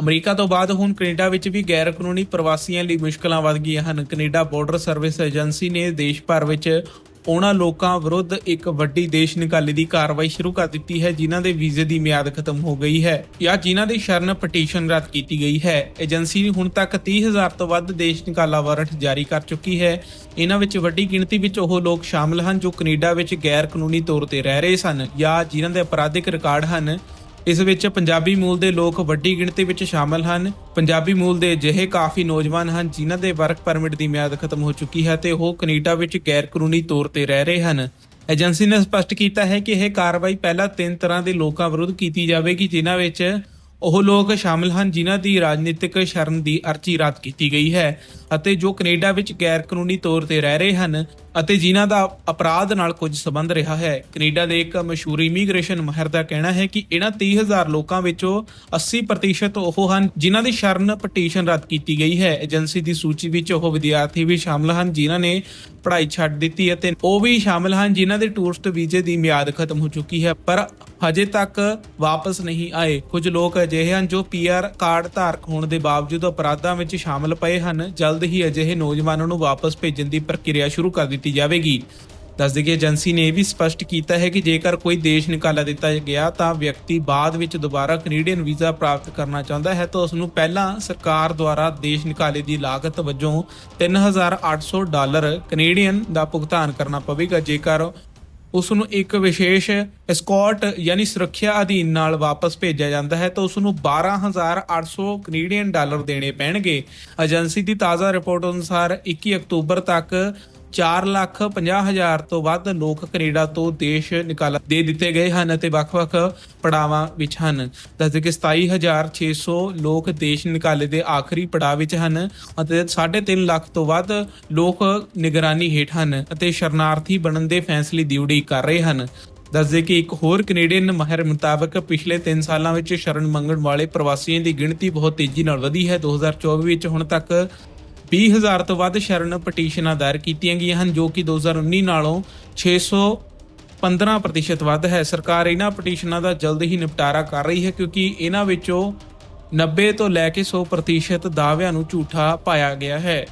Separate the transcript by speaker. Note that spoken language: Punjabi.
Speaker 1: ਅਮਰੀਕਾ ਤੋਂ ਬਾਅਦ ਹੁਣ ਕੈਨੇਡਾ ਵਿੱਚ ਵੀ ਗੈਰ ਕਾਨੂੰਨੀ ਪ੍ਰਵਾਸੀਆਂ ਲਈ ਮੁਸ਼ਕਲਾਂ ਵਧ ਗਈਆਂ ਹਨ। ਕੈਨੇਡਾ ਬਾਰਡਰ ਸਰਵਿਸ ਏਜੰਸੀ ਨੇ ਦੇਸ਼ ਭਰ ਵਿੱਚ ਉਹਨਾਂ ਲੋਕਾਂ ਵਿਰੁੱਧ ਇੱਕ ਵੱਡੀ ਦੇਸ਼ ਨਿਕਾਲੀ ਦੀ ਕਾਰਵਾਈ ਸ਼ੁਰੂ ਕਰ ਦਿੱਤੀ ਹੈ, ਜਿਨ੍ਹਾਂ ਦੇ ਵੀਜ਼ੇ ਦੀ ਮਿਆਦ ਖਤਮ ਹੋ ਗਈ ਹੈ। ਜਾਂ ਜਿਨ੍ਹਾਂ ਦੀ ਸ਼ਰਨ ਪਟੀਸ਼ਨ ਰੱਦ ਕੀਤੀ ਗਈ ਹੈ। ਏਜੰਸੀ ਨੇ ਹੁਣ ਤੱਕ 30000 ਤੋਂ ਵੱਧ ਦੇਸ਼ ਨਿਕਾਲਾ ਵਾਰੰਟ ਜਾਰੀ ਕਰ ਚੁੱਕੀ ਹੈ। ਇਹਨਾਂ ਵਿੱਚ ਵੱਡੀ ਗਿਣਤੀ ਵਿੱਚ ਉਹ ਲੋਕ ਸ਼ਾਮਲ ਹਨ ਜੋ ਕੈਨੇਡਾ ਵਿੱਚ ਗੈਰ ਕਾਨੂੰਨੀ ਤੌਰ ਤੇ ਰਹਿ ਰਹੇ ਸਨ ਜਾਂ ਜਿਨ੍ਹਾਂ ਦੇ ਅਪਰਾਧਿਕ ਰਿਕਾਰਡ ਹਨ। ਇਸ ਵਿੱਚ ਪੰਜਾਬੀ ਮੂਲ ਦੇ ਲੋਕ ਵੱਡੀ ਗਿਣਤੀ ਵਿੱਚ ਸ਼ਾਮਲ ਹਨ। ਪੰਜਾਬੀ ਮੂਲ ਦੇ ਅਜਿਹੇ ਕਾਫੀ ਨੌਜਵਾਨ ਹਨ, ਜਿਨ੍ਹਾਂ ਦੇ ਵਰਕ ਪਰਮਿਟ ਦੀ ਮਿਆਦ ਖਤਮ ਹੋ ਚੁੱਕੀ ਹੈ ਤੇ ਉਹ ਕੈਨੇਡਾ ਵਿੱਚ ਗੈਰ ਕਾਨੂੰਨੀ ਤੌਰ ਤੇ ਰਹਿ ਰਹੇ ਹਨ। ਏਜੰਸੀ ਨੇ ਸਪਸ਼ਟ ਕੀਤਾ ਹੈ ਕਿ ਇਹ ਕਾਰਵਾਈ ਪਹਿਲਾਂ ਤਿੰਨ ਤਰ੍ਹਾਂ ਦੇ ਲੋਕਾਂ ਵਿਰੁੱਧ ਕੀਤੀ ਜਾਵੇਗੀ, ਜਿਨ੍ਹਾਂ ਵਿੱਚ ਉਹ ਲੋਕ ਸ਼ਾਮਲ ਹਨ, ਜਿਨ੍ਹਾਂ ਦੀ ਰਾਜਨੀਤਿਕ ਸ਼ਰਨ ਦੀ ਅਰਜ਼ੀ ਰੱਦ ਕੀਤੀ ਗਈ ਹੈ ਅਤੇ ਜੋ ਕੈਨੇਡਾ ਵਿੱਚ ਗੈਰ ਕਾਨੂੰਨੀ ਤੌਰ ਤੇ ਰਹਿ ਰਹੇ ਹਨ ਅਤੇ ਜਿਨ੍ਹਾਂ ਦਾ ਅਪਰਾਧ ਨਾਲ ਕੁਝ ਸਬੰਧ ਰਿਹਾ ਹੈ। ਕੈਨੇਡਾ ਦੇ ਇੱਕ ਮਸ਼ਹੂਰ ਇਮੀਗ੍ਰੇਸ਼ਨ ਮਾਹਿਰ ਦਾ ਕਹਿਣਾ ਹੈ ਕਿ ਇਹਨਾਂ 30000 ਲੋਕਾਂ ਵਿੱਚੋਂ 80% ਉਹ ਹਨ ਜਿਨ੍ਹਾਂ ਦੀ ਸ਼ਰਨ ਪਟੀਸ਼ਨ ਰੱਦ ਕੀਤੀ ਗਈ ਹੈ। ਏਜੰਸੀ ਦੀ ਸੂਚੀ ਵਿੱਚ ਉਹ ਵਿਦਿਆਰਥੀ ਵੀ ਸ਼ਾਮਲ ਹਨ ਜਿਨ੍ਹਾਂ ਨੇ ਪੜ੍ਹਾਈ ਛੱਡ ਦਿੱਤੀ ਅਤੇ ਉਹ ਵੀ ਸ਼ਾਮਲ ਹਨ ਜਿਨ੍ਹਾਂ ਦੇ ਟੂਰਿਸਟ ਵੀਜ਼ੇ ਦੀ ਮਿਆਦ ਖਤਮ ਹੋ ਚੁੱਕੀ ਹੈ। ਪਰ ਹਜੇ ਤੱਕ ਵਾਪਸ ਨਹੀਂ ਆਏ। ਕੁਝ ਲੋਕ ਅਜਿਹੇ ਹਨ ਜੋ ਪੀਆਰ ਕਾਰਡ ਧਾਰਕ ਹੋਣ ਦੇ ਬਾਵਜੂਦ ਅਪਰਾਧਾਂ ਵਿੱਚ ਸ਼ਾਮਲ ਪਏ ਹਨ। ਜਲਦ ਹੀ ਅਜਿਹੇ ਨੌਜਵਾਨਾਂ ਨੂੰ ਵਾਪਸ ਭੇਜਣ ਦੀ ਪ੍ਰਕਿਰਿਆ ਸ਼ੁਰੂ ਕਰ ਦਿੱਤੀ ਜਾਵੇਗੀ। ਦੱਸ ਦਈਏ ਏਜੰਸੀ ਨੇ ਇਹ ਵੀ ਸਪਸ਼ਟ ਕੀਤਾ ਹੈ ਕਿ ਜੇਕਰ ਕੋਈ ਦੇਸ਼ ਨਿਕਾਲਾ ਦਿੱਤਾ ਗਿਆ ਤਾਂ ਵਿਅਕਤੀ ਬਾਅਦ ਵਿੱਚ ਦੁਬਾਰਾ ਕੈਨੇਡੀਅਨ ਵੀਜ਼ਾ ਪ੍ਰਾਪਤ ਕਰਨਾ ਚਾਹੁੰਦਾ ਹੈ ਤਾਂ ਉਸ ਨੂੰ ਪਹਿਲਾਂ ਸਰਕਾਰ ਦੁਆਰਾ ਦੇਸ਼ ਨਿਕਾਲੇ ਦੀ ਲਾਗਤ ਵਜੋਂ 3800 ਡਾਲਰ ਕੈਨੇਡੀਅਨ ਦਾ ਭੁਗਤਾਨ ਕਰਨਾ ਪਵੇਗਾ। ਜੇਕਰ ਉਸ ਨੂੰ ਇੱਕ ਵਿਸ਼ੇਸ਼ ਐਸਕੌਰਟ ਯਾਨੀ ਸੁਰੱਖਿਆ ਅਧੀਨ ਨਾਲ ਵਾਪਸ ਭੇਜਿਆ ਜਾਂਦਾ ਹੈ ਤਾਂ ਉਸ ਨੂੰ 12800 ਕੈਨੇਡੀਅਨ ਡਾਲਰ ਦੇਣੇ ਪੈਣਗੇ। ਏਜੰਸੀ ਦੀ ਤਾਜ਼ਾ ਰਿਪੋਰਟ ਅਨੁਸਾਰ 21 ਅਕਤੂਬਰ ਤੱਕ 4 ਲੱਖ 50 ਹਜ਼ਾਰ ਤੋਂ ਵੱਧ ਲੋਕ ਕੈਨੇਡਾ ਤੋਂ ਦੇਸ਼ ਨਿਕਾਲ ਦੇ ਦਿੱਤੇ ਗਏ ਹਨ ਅਤੇ ਵੱਖ-ਵੱਖ ਪੜਾਵਾਂ ਵਿੱਚ ਹਨ। ਦੱਸਦੇ ਕਿ 27600 ਲੋਕ ਦੇਸ਼ ਨਿਕਾਲੇ ਦੇ ਆਖਰੀ ਪੜਾਅ ਵਿੱਚ ਹਨ ਅਤੇ 3.5 ਲੱਖ ਤੋਂ ਵੱਧ ਲੋਕ ਨਿਗਰਾਨੀ ਹੇਠ ਹਨ ਅਤੇ ਸ਼ਰਨਾਰਥੀ ਬਣਨ ਦੇ ਫੈਸਲੇ ਦੀ ਉਡੀਕ ਕਰ ਰਹੇ ਹਨ। ਦੱਸਦੇ ਕਿ ਇੱਕ ਹੋਰ ਕੈਨੇਡੀਅਨ ਮਾਹਿਰ ਮੁਤਾਬਕ ਪਿਛਲੇ 3 ਸਾਲਾਂ ਵਿੱਚ ਸ਼ਰਨ ਮੰਗਣ ਵਾਲੇ ਪ੍ਰਵਾਸੀਆਂ ਦੀ ਗਿਣਤੀ ਬਹੁਤ ਤੇਜ਼ੀ ਨਾਲ ਵਧੀ ਹੈ। 2024 ਵਿੱਚ ਹੁਣ ਤੱਕ 20000 ਤੋਂ ਵੱਧ ਸ਼ਰਨ ਪਟੀਸ਼ਨਾਂ ਦਾਇਰ ਕੀਤੀਆਂ ਗਈਆਂ ਹਨ, ਜੋ ਕਿ 2019 ਨਾਲੋਂ 615% ਵੱਧ ਹੈ। ਸਰਕਾਰ ਇਹਨਾਂ ਪਟੀਸ਼ਨਾਂ ਦਾ ਜਲਦ ਹੀ ਨਿਪਟਾਰਾ ਕਰ ਰਹੀ ਹੈ, ਕਿਉਂਕਿ ਇਹਨਾਂ ਵਿੱਚੋਂ 90 ਤੋਂ ਲੈ ਕੇ 100% ਦਾਅਵਿਆਂ ਨੂੰ ਝੂਠਾ ਪਾਇਆ ਗਿਆ ਹੈ।